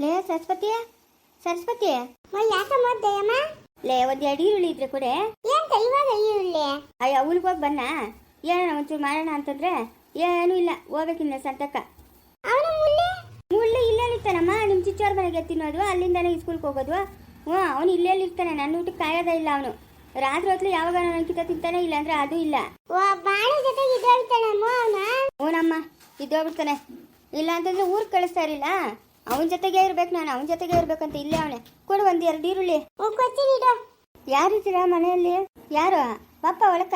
ಲೇ ಸರಸ್ವತಿ ಸರಸ್ವತಿ ಯಾಕಮ್ಮ ದಯಮ್ಮ ಲೇ ಒಂದ್ ಎರಡು ಈರುಳ್ಳಿ ಇದ್ರೆ ಕೊಡೆ. ಏನ್ ಇವಾಗ ಈರುಳ್ಳಿ? ಅಯ್ಯ ಅವ್ಳಿಗೆ ಹೋಗಿ ಬನ್ನ. ಏನೋ ಒಂಚೂರು ಮಾಡೋಣ ಅಂತಂದ್ರೆ ಏನು ಇಲ್ಲ ಹೋಗ್ಬೇಕಿನ್ನ ಸಂತಕ್ಕ. ಅವನು ಮುಳ್ಳಿ? ಮುಳ್ಳು ಇಲ್ಲೇ ಇರ್ತಾನಮ್ಮ ನಿಮ್ಮ ಚಿಚ್ಚೋರ್ ಮನೆಗೆ ತಿನ್ನೋದು ಅಲ್ಲಿಂದಾನೆ ಸ್ಕೂಲ್ಗೆ ಹೋಗೋದು. ಹ್ಞೂ ಅವನು ಇಲ್ಲೇ ಇರ್ತಾನೆ ನನ್ನ ಊಟಕ್ಕೆ ಕಾಯೋದೇ ಇಲ್ಲ ಅವನು. ರಾತ್ರಿ ಹೊತ್ತು ಯಾವಾಗ ಕಿತ್ತ ತಿಂತಾನೆ ಇಲ್ಲ. ಅಂದ್ರೆ ಅದು ಇಲ್ಲ ಹ್ಞೂನಮ್ಮ ಇದ್ದೋಗ್ಬಿಡ್ತಾನೆ. ಇಲ್ಲ ಅಂತಂದ್ರೆ ಊರ್ ಕಳಿಸ್ತಾ ಇರಲಿಲ್ಲ. ಅವನ ಜೊತೆಗೆ ಇರ್ಬೇಕು ನಾನು ಅವನ ಜೊತೆಗೆ ಇರ್ಬೇಕಂತ ಇಲ್ಲೇ ಅವನೇ. ಕೊಡು ಒಂದ್ ಎರಡು ಈರುಳ್ಳಿ. ಯಾರಿದ್ದೀರಾ ಮನೆಯಲ್ಲಿ? ಯಾರು? ಪಪ್ಪ ಒಳಕ?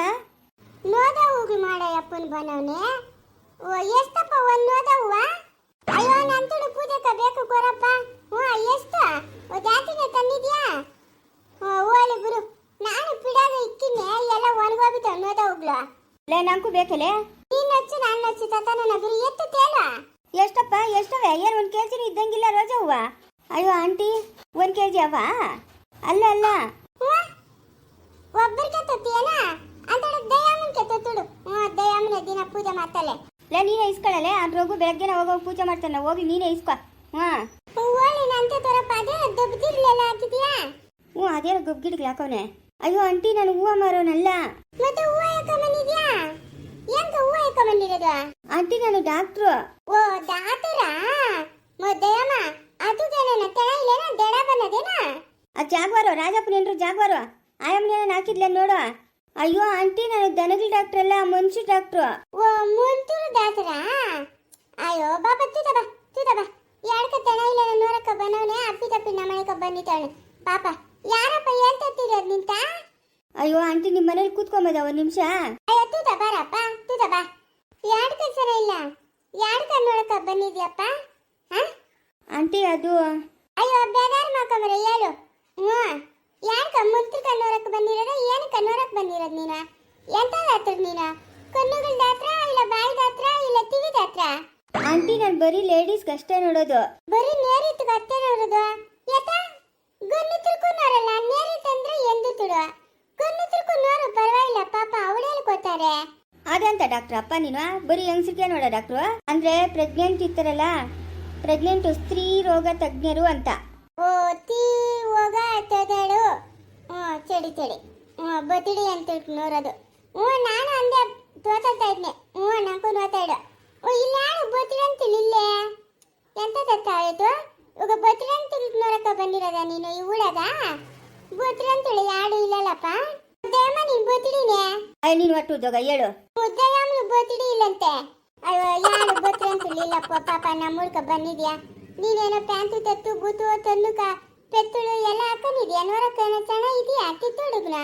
ನೋದ ಹೋಗಿ ಮಾಡ ಅಪ್ಪನ ಬನವನೆ. ಓ ಎಷ್ಟಪ್ಪ ಒಂದ್ ನೋದ ಹೂವ? ಅಯ್ಯೋ ನನ್ ತುಳು ಪೂಜೆಕ ಬೇಕು ಕೊರಪ್ಪ. ಹ್ಞೂ ಎಷ್ಟು? ಓ ಜಾತಿಗೆ ತಂದಿದ್ಯಾ? ಓಲಿ ಗುರು. ನಾನು ಪಿಡಾಗ ಇಕ್ಕಿನಿ ಎಲ್ಲ ಒಣಗೋಗಿದ್ದ ನೋದ ಹೋಗ್ಲು ಲೇ ನಂಗೂ ಬೇಕಲೇ? ನೀನ್ ಹಚ್ಚು ನಾನು ಹಚ್ಚು ತತ್ತ ನನ್ನ ಗುರು ಎತ್ತು ಎಷ್ಟಪ್ಪ ಎಷ್ಟವೆ? ಏನು ಒಂದು ಕೆ ಜಿನೂ ಇದ್ದಂಗಿಲ್ಲ ರೋಜಾ ಹೂವ? ಅಯ್ಯೋ ಆಂಟಿ ಒಂದು ಕೆ ಜಿ ಅವ? ಅಲ್ಲ ಅಲ್ಲ. ಒಬ್ಬರಿಗೆ ತತ್ತಿಯೇನ ಅಂತ ದಯಾಮನ್ಗೆ ತತ್ತುಡು ಹ್ಞೂ ದಯಾಮನ ದಿನ ಪೂಜೆ ಮಾಡ್ತಾಳೆ. ಲೇ ನೀನೇ ಇಸ್ಕೊಳ್ಳಲೆ ಆ ರೋಗು ಬೆಳಗ್ಗೆನ ಹೋಗೋ ಪೂಜೆ ಮಾಡ್ತಾನೆ. ಹೋಗಿ ನೀನೇ ಇಸ್ಕೊ. ಹಾಂ ಓಲಿ ನಂತೆ ತೋರಪ್ಪ. ಅದೇ ದಬ್ಬದಿರ್ಲೆಲ್ಲ ಹಾಕಿದ್ಯಾ ಹ್ಞೂ ಅದೇನೋ ಗೊಬ್ಗಿಡ್ಗೆ ಹಾಕೋನೆ ಅಯ್ಯೋ ಆಂಟಿ ನಾನು ಹೂವು ಮಾರೋನಲ್ಲ. ಮತ್ತೆ ಹೂವ ಯಾಕೊಂಬಂದಿದ್ಯಾ ಎಂತ ಹೂವ ಯಾಕೊಂಬಂದಿರೋದು ಆಂಟಿ ನಾನು ಡಾಕ್ಟ್ರು ಓ ದಾತರ ದಯಮ್ಮ ಅದುದೇನ ತೆಳ ಇಲ್ಲೇನ ದಡ ಬನ್ನದೇನ ಆ ಜಾಗ್ವಾರು ರಾಜಪ್ಪನ ಏನ್ರು ಜಾಗ್ವಾರು? ಆಯಮ್ಮನೇನ ಹಾಕಿದ್ಲೆ ನೋಡು. ಅಯ್ಯೋ ಆಂಟಿ ನಾನು ದನಗಳ ಡಾಕ್ಟ್ರ್ ಅಲ್ಲ ಮನುಷ್ಯ ಡಾಕ್ಟ್ರು ಓ ಮುಂತೂರು ಡಾಕ್ಟರ ಅಯ್ಯೋ ಬಾಬಾ ತೂತ ಬಾ ತೂತ ಬಾ. ಯಾರ್ಕ ತೆಳ ಇಲ್ಲೇನ ನೋಡಕ್ಕ ಬನ್ನವನೆ ಅಪ್ಪಿ ತಪ್ಪಿ ನಮ್ಮನೆಕ ಬಂದಿದ್ದಾಳೆ. ಪಾಪ ಯಾರಪ್ಪ ಹೇಳ್ತಿರೋದು ನಿಂತ ಅಯ್ಯೋ ಆಂಟಿ ನಿಮ್ಮ ಮನೇಲಿ ಕೂತ್ಕೊಂಬೋದ ಒಂದು ನಿಮಿಷ. ಅಯ್ಯೋ ತೂತ ಬಾರಪ್ಪ ತೂತ ಬಾ. ಯಾಡ್ಕ ಸರ ಇಲ್ಲ? ಯಾರು ನೋಡಕ್ಕ ಬಂದಿದ್ಯಪ್ಪ? ಹಾ? ಆಂಟಿ ಅದು ಅಯ್ಯೋ ಬೇಗಾರ ಮಾಡ್ಕೊಂಬರ ಹೇಳು. ಹ್ಞೂ. ಯಾರ್ಕ ಮುಂತ್ರ ಕಣ್ಣೋರಕ್ಕೆ ಬಂದಿರೋದ ಏನು ಕಣ್ಣೋರಕ್ಕೆ ಬಂದಿರೋದು ನೀನ? ಎಂತ ದಾತ್ರ ನೀನ? ಕಣ್ಣುಗಳ ದಾತ್ರ ಇಲ್ಲ ಬಾಯಿ ದಾತ್ರ ಇಲ್ಲ ಕಿವಿ ದಾತ್ರ ಆಂಟಿ ನಾನು ಬರೀ ಲೇಡೀಸ್ಗೆ ಅಷ್ಟೇ ನೋಡೋದು. ಬರೀ ನೇರಿತ್ತು ಗತ್ತೆ ನೋಡೋದು? ಯಾಕ ಯಾತ ನೋರಲ್ಲ ನೇರಿತ್ ನೇರಿತ್ತಂದ್ರೆ ಎಂದು ಗಣ್ಣ ತಿರುಕು ತಿಳ್ಕೊಂಡೋರು ಪರವಾಗಿಲ್ಲ ಪಾಪ ಅವಳು ಹೇಳ್ಕೊತಾರೆ ಅದಂತ ಡಾಕ್ಟ್ರ್ ಅಪ್ಪ ನೀನು? ಬರೀ ಹೆಂಗಸರಿಗೆ ನೋಡ ಡಾಕ್ಟ್ರು ಅಂದ್ರೆ ಪ್ರೆಗ್ನೆಂಟ್ ಇರ್ತಾರಲ್ಲ ಪ್ರೆಗ್ನೆಂಟ್ ಸ್ತ್ರೀ ರೋಗ ತಜ್ಞರು ಅಂತ. ಓ ತೀ ಹೋಗ ತೊದಳು ಹ್ಞೂ ಚಡಿ ಹ್ಞೂ ಬತಿಡಿ ಅಂತ ನೋಡೋದು ಹ್ಞೂ ನಾನು ಅಂದೆ ತೋತಾಡ್ತಾ ಇದ್ನೆ. ಹ್ಞೂ ನಂಗೂ ನೋತಾಡು ಓ ಇಲ್ಲ ಯಾರು ಬತಿಡಿ ಅಂತಿಲ್ಲ ಇಲ್ಲೇ ಎಂತ ತತ್ತಾಯಿತು ಇವಾಗ ಬತಿಡಿ ಅಂತ ನೋಡಕ್ಕ ಬಂದಿರೋದ ನೀನು? ಈ ಊಳಗ ಬತಿಡಿ ಅಂತೇಳಿ ಯಾರು ಇಲ್ಲಲ್ಲಪ್ಪ. ದೇಮ್ಮ ನೀನು ಬತಿಡಿನೇ ಅಯ್ಯ ನೀನು ಒಟ್ಟು ಉದ್ಯೋಗ ಹೇಳು. ಬತಿಡಿ ಇಲ್ಲಂತೆ. ಅಯ್ಯೋ ಯಾರು ಬತ್ರಿ ಅಂತ ಇಲ್ಲಪ್ಪ ಪಾಪ ನಮ್ಮ ಹುಡ್ಕ ಬಂದಿದ್ಯಾ? ನೀನೇನೋ ಪ್ಯಾಂತು ತತ್ತು ಬೂತು ತನ್ನುಕ ಪೆತ್ತುಳು ಎಲ್ಲ ಹಾಕೊಂಡಿದ್ಯಾ? ನೋಡಕ್ಕ ಏನೋ ಚೆನ್ನಾಗಿದ್ಯಾ ಕಿತ್ತುಡುಗ್ನ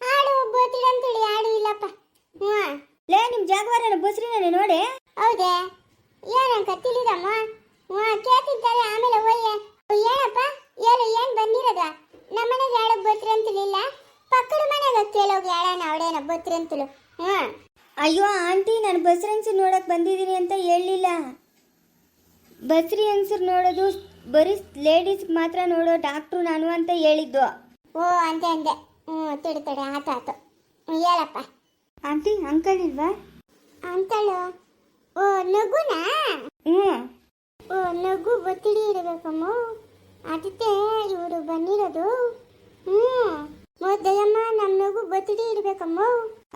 ಆಡು ಬೋತಿಡಿ ಅಂತೇಳಿ ಆಡು ಇಲ್ಲಪ್ಪ. ಹ್ಞೂ. ಲೇ ನಿಮ್ ಜಾಗವಾರನ ಬಸ್ರಿನ ನೋಡಿ. ಹೌದೇ? ಏನಂಕ ತಿಳಿದಮ್ಮ? ಹ್ಞೂ ಕೇಳ್ತಿದ್ದಾರೆ ಆಮೇಲೆ ಒಯ್ಯೆ. ಏನಪ್ಪ ಹೇಳು ಏನು ಬಂದಿರೋದ? ನಮ್ಮನೆಗೆ ಯಾಳು ಬತ್ರಿ ಅಂತಲಿಲ್ಲ ಪಕ್ಕದ ಮನೆಗೆ ಕೇಳೋಗಿ ಯಾಳನ ಅವಳೇನ ಬತ್ರಿ ಅಂತಲು ಹ್ಞೂ. ಅಯ್ಯೋ ಆಂಟಿ ನಾನು ಬಸ್ರಿ ಅನ್ಸರ್ ನೋಡಕ್ ಬಂದಿದ್ದೀನಿ ಅಂತ ಹೇಳಿಲ್ಲ ಬಸ್ರಿ ಅನ್ಸರ್ ನೋಡೋದು ಬರೀ ಲೇಡೀಸ್ ಮಾತ್ರ ನೋಡೋ ಡಾಕ್ಟ್ರು ನಾನು ಅಂತ ಹೇಳಿದ್ದು. ಓ ಅಂದೆ ಅಂದೆ. ಹ್ಞೂ ತಡೆ ತಡೆ ಆತ ಆತ. ಹೇಳಪ್ಪ. ಆಂಟಿ ಅಂಕಲ್ ಇಲ್ವಾ? ಅಂಕಲು? ಓ ನಗುನಾ? ಹ್ಞೂ. ಓ ನಗು ಬತ್ತಿಡಿ ಇಡಬೇಕಮ್ಮ ಅದಕ್ಕೆ ಇವರು ಬಂದಿರೋದು. ಹ್ಞೂ ಮೊದಲಮ್ಮ ನಮ್ಮ ನಗು ಬತ್ತಿಡಿ ಇಡಬೇಕಮ್ಮ.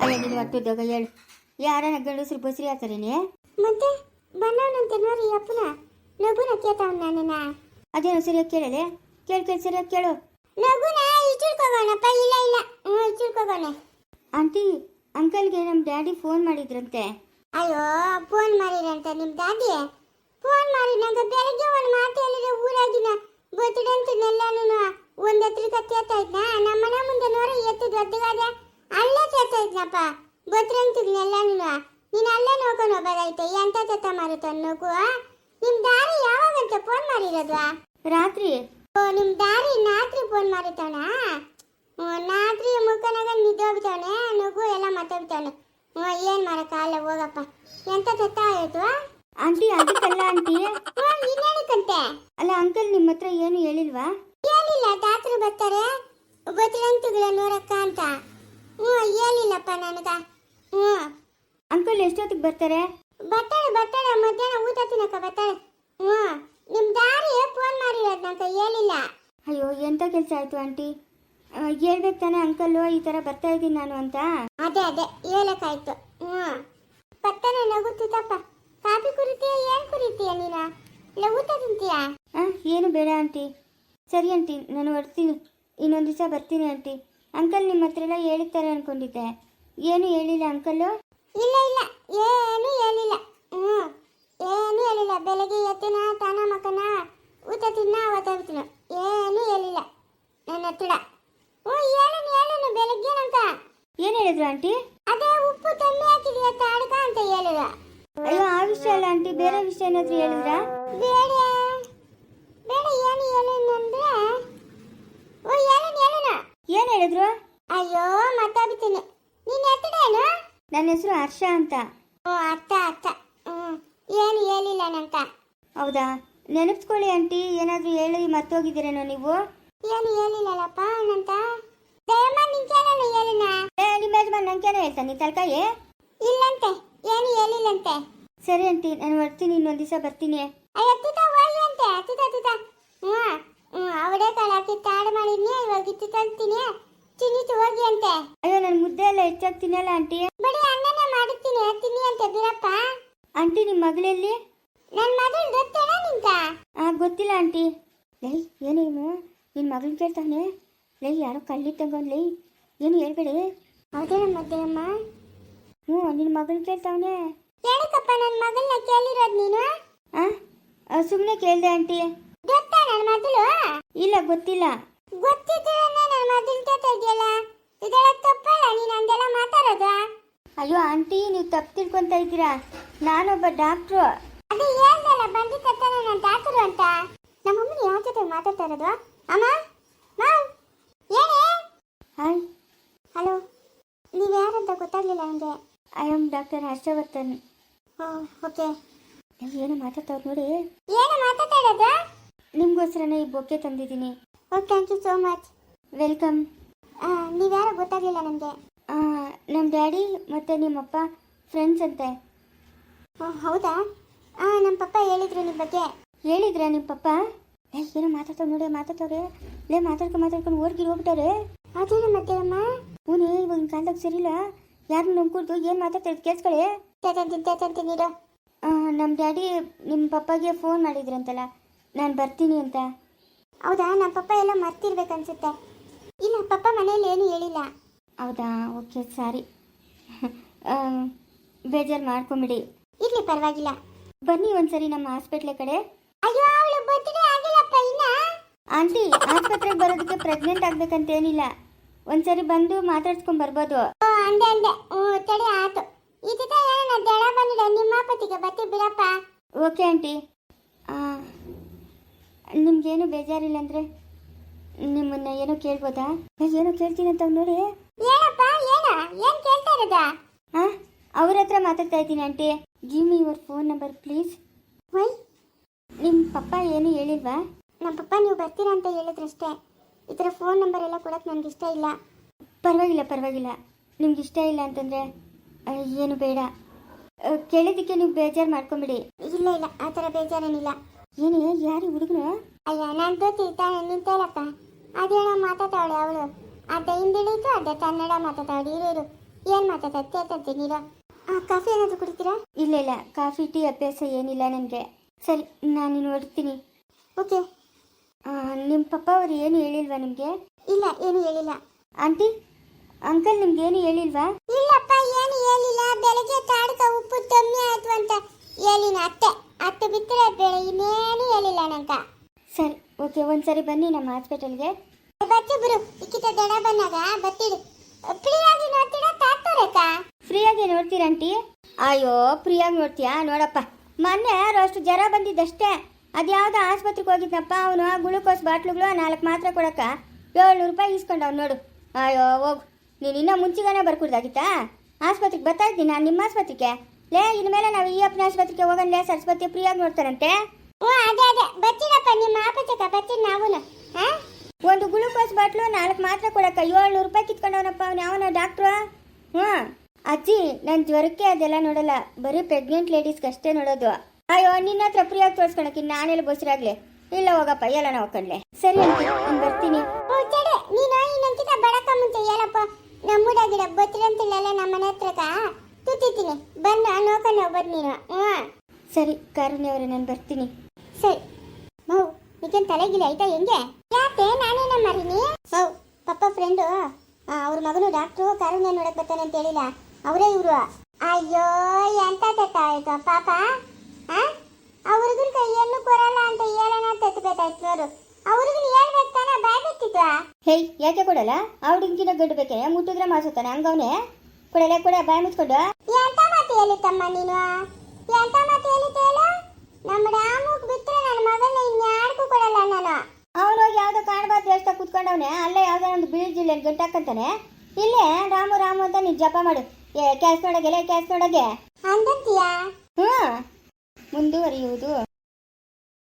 ಅಯ್ಯ ಉದ್ಯೋಗ ಹೇಳು. ಯಾರ ಗಂಡಸ್ರು ಬಸ್ರಿ ಆತಾರೇನೆ ಮತ್ತೆ ಬಂದವನಂತೆ ನೋಡಿ ಅಪ್ಪನ. ನಗುನ ಕೇತಾವ್ ನಾನೇನ ಅದೇನು ಸರಿಯಾಗಿ ಕೇಳಲೆ? ಕೇಳಿ ಕೇಳಿ ಸರಿಯಾಗಿ ಕೇಳು. ನಗುನ ಇಚ್ಚಿಡ್ಕೋಗೋಣಪ್ಪ ಇಲ್ಲ ಇಲ್ಲ. ಹ್ಞೂ ಇಚ್ಚಿಡ್ಕೋಗೋಣ ಆಂಟಿ ಅಂಕಲ್ಗೆ ನಮ್ಮ ಡ್ಯಾಡಿ ಫೋನ್ ಮಾಡಿದ್ರಂತೆ. ಅಯ್ಯೋ ಫೋನ್ ಮಾಡಿದ್ರಂತೆ ನಿಮ್ಮ ಡ್ಯಾಡಿ? ಫೋನ್ ಮಾಡಿ ನಂಗೆ ಬೆಳಗ್ಗೆ ಒಂದು ಮಾತು ಹೇಳಿದ್ರೆ ಊರಾಗಿನ ಗೊತ್ತಿಡಂತನ್ನೆಲ್ಲಾನು ಒಂದ್ ಹತ್ರ ಇದ್ನ? ನಮ್ಮ ಮನೆ ಮುಂದೆ ನೋಡ ಎತ್ತು ದೊಡ್ಡಗಾದ ಅಲ್ಲೇ ಕೇಳ್ತಾ ಇದ್ನಪ್ಪ. ಗೊತ್ತಿರಂತನ್ನೆಲ್ಲಾನು ನೀನ್. ಅಲ್ಲೇ ನೋಡ್ಕೊಂಡು ಹೋಗೋದೈತೆ ಎಂತ ತತ್ತ ಮಾರುತ್ತ ನಗು ನಿಮ್ ದಾರಿ ಯಾವಾಗಂತ ಫೋನ್ ಮಾಡಿರೋದು ರಾತ್ರಿ. ಓ ನಿಮ್ ದಾರಿ ರಾತ್ರಿ ಫೋನ್ ಮಾಡಿತಾಣ ರಾತ್ರಿ ಮುಖನಾಗ ನಿದ್ದೋಗ್ತಾನೆ ನಗು ಎಲ್ಲ ಮಾತಾಡ್ತಾನೆ ಹ್ಞೂ ಏನ್ ಮಾಡೋಕ್ಕಾಗಲ್ಲ ಹೋಗಪ್ಪ. ಎಂತ ತತ್ತ ಆಯ್ತು ಆಂಟಿ ಅದಕ್ಕಲ್ಲ ಆಂಟಿ. ಇನ್ನೇನಕ್ಕಂತೆ? ಅಲ್ಲ ಅಂಕಲ್ ನಿಮ್ಮ ಹತ್ರ ಏನು ಹೇಳಿಲ್ವಾ? ಏನಿಲ್ಲ ತಾತರು ಬರ್ತಾರೆ. ಗೊತ್ತಿರಂತುಗಳ ನೋಡಕ್ಕ ಅಂತ. ಹ್ಞೂ ಏನಿಲ್ಲಪ್ಪ ನನಗ. ಹ್ಞೂ. ಅಂಕಲ್ ಎಷ್ಟೊತ್ತಿಗೆ ಬರ್ತಾರೆ? ಬರ್ತಾಳೆ ಬರ್ತಾಳೆ. ಮಧ್ಯಾಹ್ನ ಊಟ ತಿನ್ನಕ ಬರ್ತಾಳೆ. ಹ್ಞೂ. ನಿಮ್ಮ ದಾರಿ ಫೋನ್ ಮಾಡಿ ಅಯ್ಯೋ ಎಂತ ಕೆಲಸ ಆಯ್ತು ಆಂಟಿ? ಹೇಳ್ಬೇಕು ತಾನೇ ಅಂಕಲ್ಲು ಈ ಥರ ಬರ್ತಾ ಇದ್ದೀನಿ ನಾನು ಅಂತ? ಅದೇ ಅದೇ ಹೇಳಕ್ಕಾಯ್ತು. ಹ್ಞೂ. ಪತ್ತನೆ ನಗುತ್ತಿತ್ತಪ್ಪ ಕಾಫಿ ಕುರಿತೀಯ ಏನ್ ಕುರಿತೀಯ ನೀನ? ಇಲ್ಲ ಊಟ ತಿಂತೀಯಾ? ಹಾಂ ಏನು ಬೇಡ ಆಂಟಿ. ಸರಿ ಆಂಟಿ ನಾನು ಹೊರ್ತೀನಿ ಇನ್ನೊಂದು ದಿವಸ ಬರ್ತೀನಿ ಆಂಟಿ. ಅಂಕಲ್ ನಿಮ್ಮ ಹತ್ರ ಎಲ್ಲ ಹೇಳಿರ್ತಾರೆ ಅನ್ಕೊಂಡಿದ್ದೆ. ಏನು ಹೇಳಿಲ್ಲ ಅಂಕಲು? ಇಲ್ಲ ಇಲ್ಲ. ಏನು ಹೇಳಿಲ್ಲ. ಹ್ಞೂ ಏನು ಹೇಳಿಲ್ಲ. ಬೆಳಗ್ಗೆ ಎತ್ತಿನ ತಾನ ಮಕ್ಕನ ಊಟ ತಿನ್ನ ಅವತ್ತಾಗ್ತೀನ ಏನು ಹೇಳಿಲ್ಲ. ನನ್ನ ಹತ್ರ. ಓ ಹೇಳನು ಹೇಳನು ಬೆಳಗ್ಗೆ ನಂತ ಏನು ಹೇಳಿದ್ರು ಆಂಟಿ? ಅದೇ ಉಪ್ಪು ಕಮ್ಮಿ ಹಾಕಿದೀಯ ತಾಡ್ಕ ಅಂತ ಹೇಳಿದ ಅಯ್ಯೋ ಆ ವಿಷಯ ಅಲ್ಲ ಆಂಟಿ. ಬೇರೆ ವಿಷಯ ಏನಾದರೂ ಹೇಳಿದ್ರಾ? ಬೇಡ ಅಂದ್ರೆ ಓ ಹೇಳನು ಹೇಳನು ಏನು ಹೇಳಿದ್ರು? ಅಯ್ಯೋ ಮಾತಾಡ್ತೀನಿ. ನೀನ್ ಏನು? ನನ್ನ ಹೆಸರು ಹರ್ಷ ಅಂತ. ಓ ಅರ್ಥ ಅರ್ಥ. ಹ್ಞೂ ಏನು ಹೇಳಿಲ್ಲ ನಂತ ಹೌದಾ? ನೆನಪಿಸ್ಕೊಳ್ಳಿ ಆಂಟಿ ಏನಾದರೂ ಹೇಳಿ ಮರ್ತೋಗಿದ್ದೀರೇನೋ ನೀವು? ಏನು ಹೇಳಿಲ್ಲಲ್ಲಪ್ಪ ನಂತ ದಯಮ್ಮ ನಿಂಕೇನು ಹೇಳಿನ ಏ ನಿಮ್ಮ ಯಜಮಾನ್ ನಂಗೇನೋ ಹೇಳ್ತಾನೆ? ತಲ್ಕಾಯಿ? ಇಲ್ಲಂತೆ. ಏನು ಹೇಳಿಲ್ಲಂತೆ? ಸರಿ ಆಂಟಿ ನಾನು ಬರ್ತೀನಿ ಇನ್ನೊಂದು ದಿವಸ ಬರ್ತೀನಿ. ಅಯ್ಯ ತುತ ಹೋಗಿ ಅಂತೆ. ತುತ ತುತ. ಹ್ಞೂ ಅವಡೆ ಕಾಳಾಕಿ ತಾಡ ಮಾಡಿದ್ನಿ ಇವಾಗ ಇತ್ತು ತಂತೀನಿ. ತಿನ್ನಿತು ಹೋಗಿ ಅಂತೆ. ಅಯ್ಯೋ ನನ್ನ ಮುದ್ದೆ ಎಲ್ಲ ಹೆಚ್ಚಾಗಿ ತಿನ್ನಲ್ಲ ಆಂಟಿ. ಬರೀ ಅಣ್ಣನೇ ಮಾಡುತ್ತೀನಿ. ತಿನ್ನಿ ಅಂತ ಬಿರಪ್ಪ. ಆಂಟಿ ನಿಮ್ಮ ಮಗಳಲ್ಲಿ? ನನ್ನ ಮಗಳು ಗೊತ್ತೇನ ನಿಂತ ಆ ಗೊತ್ತಿಲ್ಲ ಆಂಟಿ. ಲೈ ಏನೇನು ನಿನ್ನ ಮಗಳನ್ನ ಕೇಳ್ತಾನೆ? ಲೈ ಯಾರೋ ತಗೊಂಡ್ ಲೈ. ಏನು ಹೇಳ್ಬೇಡಿ. ಹೌದೇನ ಮದ್ದೆಯಮ್ಮ ಹ್ಞೂ ನಿನ್ನ ಮಗಳನ್ನ ಕೇಳ್ತಾವನೆ. ಏನಕ್ಕಪ್ಪ ನನ್ನ ಮಗಳನ್ನ ಕೇಳಿರೋದು ನೀನು? ಆ ಸುಮ್ಮನೆ ಕೇಳಿದೆ ಆಂಟಿ. ನನ್ನ ಮಾತಿಲು ಇಲ್ಲ ಗೊತ್ತಿಲ್ಲ. ಗೊತ್ತಿದ್ರೆ ನನ್ನ ಕೇಳ್ತಾ ಇದೆಯಲ್ಲ? ಇದೆಲ್ಲ ತಪ್ಪಲ್ಲ ನೀನು ಅಂದೆಲ್ಲ ಮಾತಾಡೋದು? ಅಯ್ಯೋ ಆಂಟಿ ನೀವು ತಪ್ಪು ತಿಳ್ಕೊಂತ ಇದ್ದೀರಾ? ನಾನೊಬ್ಬ ಡಾಕ್ಟ್ರು. ಅದು ಹೇಳ್ದಲ್ಲ ಬಂದಿದ್ದ ತಾನೆ ನಾನು ಡಾಕ್ಟರ್ ಅಂತ. ನಮ್ಮಮ್ಮನ ಯಾವ ಜೊತೆ ಮಾತಾಡ್ತಾ ಇರೋದು? ಅಮ್ಮ? ಮಾಮ್ ಏನೇ? ಹಾಯ್. ಹಲೋ. ನೀವು ಯಾರಂತ ಗೊತ್ತಾಗ್ಲಿಲ್ಲ ನನಗೆ ಐ ಆಮ್ ಡಾಕ್ಟರ್ ಹರ್ಷವರ್ಧನ್. ಹಾಂ ಓಕೆ. ಏನು ಮಾತಾಡ್ತಾವ್ರು ನೋಡಿ. ಏನು ಮಾತಾಡ್ತಾ ಇರೋದು? ನಿಮಗೋಸ್ಕರನೇ ಈ ಬೊಕ್ಕೆ ತಂದಿದ್ದೀನಿ. ಓ thank you so much welcome ನೀವು ಯಾರು ಗೊತ್ತಾಗ್ಲಿಲ್ಲ ನನಗೆ. ನಮ್ಮ ಡ್ಯಾಡಿ ಮತ್ತು ನಿಮ್ಮಪ್ಪ ಫ್ರೆಂಡ್ಸ್ ಅಂತೆ. ಓ ಹೌದಾ? ಹಾಂ ನಮ್ಮ ಪಪ್ಪ ಹೇಳಿದ್ರು ನಿಮ್ಮ ಬಗ್ಗೆ. ಹೇಳಿದ್ರಾ ನಿಮ್ಮ ಪಪ್ಪ? ಏ ಏನೋ ಮಾತಾಡ್ತಾವ್ ನೋಡಿ ಮಾತಾಡ್ತವ್ರೆ. ಲೇ ಮಾತಾಡ್ಕೊಂಡು ಮಾತಾಡ್ಕೊಂಡು ಓಡ್ಗಿರಿ ಹೋಗ್ಬಿಟ್ಟವ್ರೆ. ಅದೇನು ಹ್ಞೂ ಇವಾಗ ಕಾಲ್ದಾಗ ಕಾಲದಾಗ ಇಲ್ಲ ಯಾರನ್ನ ನಂಬ್ಕೊಡ್ದು ಏನು ಮಾತಾಡ್ತಾರೆ ಕೇಳಿಸ್ಕೊಳ್ಳಿ ತೇತಂತೀನಿ ತೇತಂತೀನಿ ನಮ್ಮ ಡ್ಯಾಡಿ ನಿಮ್ಮ ಪಪ್ಪಗೆ ಫೋನ್ ಮಾಡಿದ್ರಂತಲ್ಲ. ನಾನು ಬರ್ತೀನಿ ಅಂತ. ಹೌದಾ? ನಮ್ಮ ಪಪ್ಪ ಎಲ್ಲ ಮರ್ತಿರ್ಬೇಕನ್ಸುತ್ತೆ ಇಲ್ಲ ಪಪ್ಪ ಮನೇಲಿ ಏನು ಹೇಳಿಲ್ಲ? ಹೌದಾ? Okay sorry. ಬೇಜಾರು ಮಾಡ್ಕೊಂಬಿಡಿ. ಇರಲಿ ಪರವಾಗಿಲ್ಲ. ಬನ್ನಿ ಒಂದ್ಸರಿ ನಮ್ಮ ಹಾಸ್ಪಿಟ್ಲ್ ಕಡೆ. ಅಯ್ಯೋ ಅವಳು ಬರ್ತ್ಡೇ ಆಗಿಲ್ಲಪ್ಪ ಇನ್ನ. ಆಂಟಿ ಆಸ್ಪತ್ರೆಗೆ ಬರೋದಕ್ಕೆ ಪ್ರೆಗ್ನೆಂಟ್ ಆಗ್ಬೇಕಂತ ಏನಿಲ್ಲ ಒಂದ್ಸರಿ ಬಂದು ಮಾತಾಡ್ಸ್ಕೊಂಡ್ ಬರ್ಬೋದು. ಓ ಅಂದೆ ಅಂದೆ. ಹ್ಞೂ ತಡಿ ಆತು. ಇದೀಗ ಏನೋ ದಡ ಬಂದಿದೆ. ನಿಮ್ಮ ಪತಿಗೆ ಬತ್ತಿ ಬಿಡಪ್ಪ. Okay aunty. ನಿಮ್ಗೇನು ಬೇಜಾರಿಲ್ಲ ಅಂದರೆ ನಿಮ್ಮನ್ನ ಏನೋ ಕೇಳ್ಬೋದಾ? ಏನು ಏನೋ ಕೇಳ್ತೀನಿ ಅಂತ ನೋಡಿ. ಏನಪ್ಪ ಏನು? ಏನು ಕೇಳ್ತಾ ಇರೋದಾ? ಹಾಂ ಅವ್ರ ಹತ್ರ ಮಾತಾಡ್ತಾ ಇದ್ದೀನಿ aunty. Give me your phone number please why? ನಿಮ್ಮ ಪಪ್ಪ ಏನು ಹೇಳಿಲ್ವಾ? ನಮ್ಮ ಪಪ್ಪ ನೀವು ಬರ್ತೀರಾ ಅಂತ ಹೇಳಿದ್ರಷ್ಟೇ. ಈ ಥರ ಫೋನ್ ನಂಬರ್ ಎಲ್ಲ ಕೊಡಕ್ಕೆ ನನಗೆ ಇಷ್ಟ ಇಲ್ಲ. ಪರವಾಗಿಲ್ಲ ಪರವಾಗಿಲ್ಲ. ನಿಮ್ಗೆ ಇಷ್ಟ ಇಲ್ಲ ಅಂತಂದರೆ ಏನು ಬೇಡ. ಕೇಳಿದ್ದಕ್ಕೆ ನೀವು ಬೇಜಾರು ಮಾಡ್ಕೊಂಬಿಡಿ. ಇಲ್ಲ ಇಲ್ಲ. ಆ ಥರ ಬೇಜಾರೇನಿಲ್ಲ. ಏನೇ ಯಾರು ಹುಡುಗನು ಅಯ್ಯ ನಾನು ಗೊತ್ತಿರ್ತಾನೆ ನಿಂತೇಳಪ್ಪ ಅದೇನೋ ಮಾತಾಡ್ತಾವಳೆ ಅವಳು. ಅದ ಹಿಂದಿಳಿತು ಅದ ಕನ್ನಡ ಮಾತಾಡೋಳು ಇರೋರು ಇರು ಏನು ಮಾತಾಡ್ತಾ ಕೇಳ್ತಂತೀನಿ ಇರು ಆ ಕಾಫಿ ಏನಾದರೂ ಕುಡಿತೀರಾ? ಇಲ್ಲ ಇಲ್ಲ. ಕಾಫಿ ಟೀ ಅಭ್ಯಾಸ ಏನಿಲ್ಲ ನನಗೆ. ಸರಿ ನಾನು ನೋಡ್ತೀನಿ ಓಕೆ. ನಿಮ್ಮ ಪಪ್ಪ ಅವರು ಏನು ಹೇಳಿಲ್ವಾ ನಿಮಗೆ? ಇಲ್ಲ ಏನು ಹೇಳಿಲ್ಲ. ಆಂಟಿ ಅಂಕಲ್ ನಿಮ್ಗೆ ಏನು ಹೇಳಿಲ್ವಾ? ಇಲ್ಲಪ್ಪ ಏನು ಹೇಳಿಲ್ಲ. ಬೆಳಗ್ಗೆ ತಾಡ್ಕ ಉಪ್ಪು ಕಮ್ಮಿ ಆಯ್ತು ಅಂತ ಹೇಳಿನ ಅತ್ತೆ. ಅತ್ತೆ ಬಿತ್ತರೆ ಇನ್ನೇನು ಹೇಳಿಲ್ಲ ನಂಕ ಸರಿ, ಓಕೆ, ಒಂದ್ಸರಿ ಬನ್ನಿ ನಮ್ಮ ಹಾಸ್ಪಿಟಲ್ಗೆ. ಬಿಡು. ಇಕ್ಕಿತ ದಡ ಬಂದಾಗ ಬತ್ತಿಡು ಫ್ರೀಯಾಗಿ ನೋಡ್ತೀರಾ ತಾತ್ಪರಕ್ಕ ಫ್ರೀಯಾಗಿ ಅಯ್ಯೋ, ಫ್ರೀಯಾಗಿ ನೋಡ್ತೀಯಾ? ನೋಡಪ್ಪ. ಮೊನ್ನೆ ಅಷ್ಟು ಜ್ವರ ಬಂದಿದ್ದಷ್ಟೇ. ಅದ್ಯಾವುದೋ ಆಸ್ಪತ್ರೆಗೆ ಹೋಗಿದ್ನಪ್ಪ ಅವನು. ಗ್ಲೂಕೋಸ್ ಬಾಟ್ಲುಗಳು ನಾಲ್ಕು ಮಾತ್ರ ಕೊಡಕ್ಕ. ಏಳ್ನೂರು ರೂಪಾಯಿ ಇಸ್ಕೊಂಡು ಅವ್ನು ನೋಡು. ಅಯ್ಯೋ, ಹೋಗು. ನೀನು ಇನ್ನೂ ಮುಂಚೆಗಾನೇ ಬರ್ಕೊಡ್ದಾಗಿತ್ತಾ? ಆಸ್ಪತ್ರೆಗೆ ಬರ್ತಾ ಇದ್ದೀನಿ? ನಾನು ನಿಮ್ಮ ಆಸ್ಪತ್ರೆಗೆ? ಲೇ, ಇನ್ಮೇಲೆ ನಾವು ಈ ಅಪ್ಪನ ಆಸ್ಪತ್ರೆಗೆ ಹೋಗಲ್ಲ ಸರಸ್ವತಿ ಫ್ರೀಯಾಗಿ ನೋಡ್ತಾರಂತೆ. ಹ್ಞೂ ಅದೇ ಅದೇ. ಬತ್ತಿರಪ್ಪ ನಿಮ್ಮ ಆಪತ್ತಕ್ಕ ಬರ್ತೀನಿ ನಾವು ಹಾ? ಒಂದು ಗ್ಲೂಕೋಸ್ ಬಾಟ್ಲು ನಾಲ್ಕು ಮಾತ್ರ ಕೊಡಕ್ಕ. ಏಳ್ನೂರು ರೂಪಾಯಿ ಕಿತ್ಕೊಂಡವನಪ್ಪ ಅವನು. ಯಾವನ ಡಾಕ್ಟ್ರು ಹ್ಞೂ. ಅಜ್ಜಿ ನನ್ನ ಜ್ವರಕ್ಕೆ ಅದೆಲ್ಲ ನೋಡಲ್ಲ. ಬರೀ ಪ್ರೆಗ್ನೆಂಟ್ ಲೇಡೀಸ್ಗೆ ಅಷ್ಟೇ ನೋಡೋದು. ಅಯ್ಯೋ ನಿನ್ನ ಹತ್ರ ಫ್ರೀಯಾಗಿ ತೋರಿಸ್ಕೊಳಕ್ಕೆ ನಾನೆಲ್ಲ ಬಸ್ರಾಗ್ಲಿ. ಇಲ್ಲ ಹೋಗಪ್ಪ ಎಲ್ಲ ನಾವು ಕಣ್ಲೆ ಸರಿ ಅಂತ ನಾನು ಬರ್ತೀನಿ. ಹ್ಞೂ ಚಡೆ. ನೀನು ಇನ್ನೊಂದ್ಕಿತ ಬಡಕ ಮುಂಚೆ ಹೇಳಪ್ಪ. ನಮ್ಮೂಡ ಗಿಡ ಬತ್ತಿರಂತಿಲ್ಲ ನಮ್ಮ ಮನೆ ಹತ್ರಕ ತುತ್ತಿತೀನಿ ಬಂದು ನೋಡ್ಕೊಂಡು ಹೋಗ್ಬೋದು ನೀನು. ಹ್ಞೂ. ಸರಿ ಕಾರುಣ್ಯ ಅವರೇ ನಾನು ಬರ್ತೀನಿ. ಸರಿ ಮೌ ನಿಕೇನ್ ತಲೆಗಿಲ್ಲ ಆಯ್ತಾ ಹೆಂಗೆ? ಯಾಕೆ? ನಾನೇನ ಮರಿನಿ? ಮೌ ಪಪ್ಪ ಫ್ರೆಂಡು ಅವ್ರ ಮಗನು ಡಾಕ್ಟ್ರು ಕಾರಣ ನೋಡಕ್ ಬರ್ತಾನೆ ಅಂತ ಹೇಳಿಲ್ಲ. ಅವರೇ ಇವರು. ಅಯ್ಯೋ ಎಂತ ತತ್ತ ಆಯ್ತು ಪಾಪ? ಆ? ಅವ್ರಿಗೂ ಕೈಯನ್ನು ಕೊರಲ್ಲ ಅಂತ ಹೇಳೋಣ ತತ್ತಬೇಕಾಯ್ತು ಅವರು ಅವ್ರಿಗೂ ಹೇಳ್ಬೇಕು ತಾನೆ ಬಾಯ್ ಬಿಟ್ಟಿತ್ತು ಹೇಯ್ ಯಾಕೆ ಕೊಡಲ್ಲ? ಅವ್ಡಿಗಿನ ಗಡ್ಡು ಬೇಕೆ ಮುಟ್ಟಿದ್ರೆ ಮಾಸುತ್ತಾನೆ ಹಂಗವನೆ? ಕೊಡಲ್ಲ ಕೊಡ ಬಾಯ್ ಮುಚ್ಕೊಂಡು. ಎಂತ ಮಾತು ಹೇಳಿತಮ್ಮ ನೀನು? ಎಂತ ಮಾತು ಹೇಳಿತ ಹೇಳು? ನಮ್ಮ ರಾಮುಗ್ ಬಿಟ್ರೆ ನನ್ನ ಮಗನ ಇನ್ಯಾರಿಗೂ ಕೊಡಲ್ಲ ನಾನು ಅವನು ಯಾವ್ದೋ ಕಾಣಬಾರ್ದು ದೇವಸ್ಥಾನ ಕುತ್ಕೊಂಡವನೆ ಅಲ್ಲೇ ಯಾವ್ದೋ ಒಂದು ಬೀಳ್ ಜಿಲ್ಲೆ ಗಂಟಾಕಂತಾನೆ ಇಲ್ಲೇ ರಾಮು ರಾಮು ಅಂತ ನೀನ್ ಜಪ ಮಾಡು. ಏ ಕ್ಯಾಸ್ ನೋಡಗೆ ಕ್ಯಾಸ್ ನೋಡಗೆ ಅಂದಂತೀಯಾ? ಹ್ಮ್ ಮುಂದುವರಿಯುವುದು.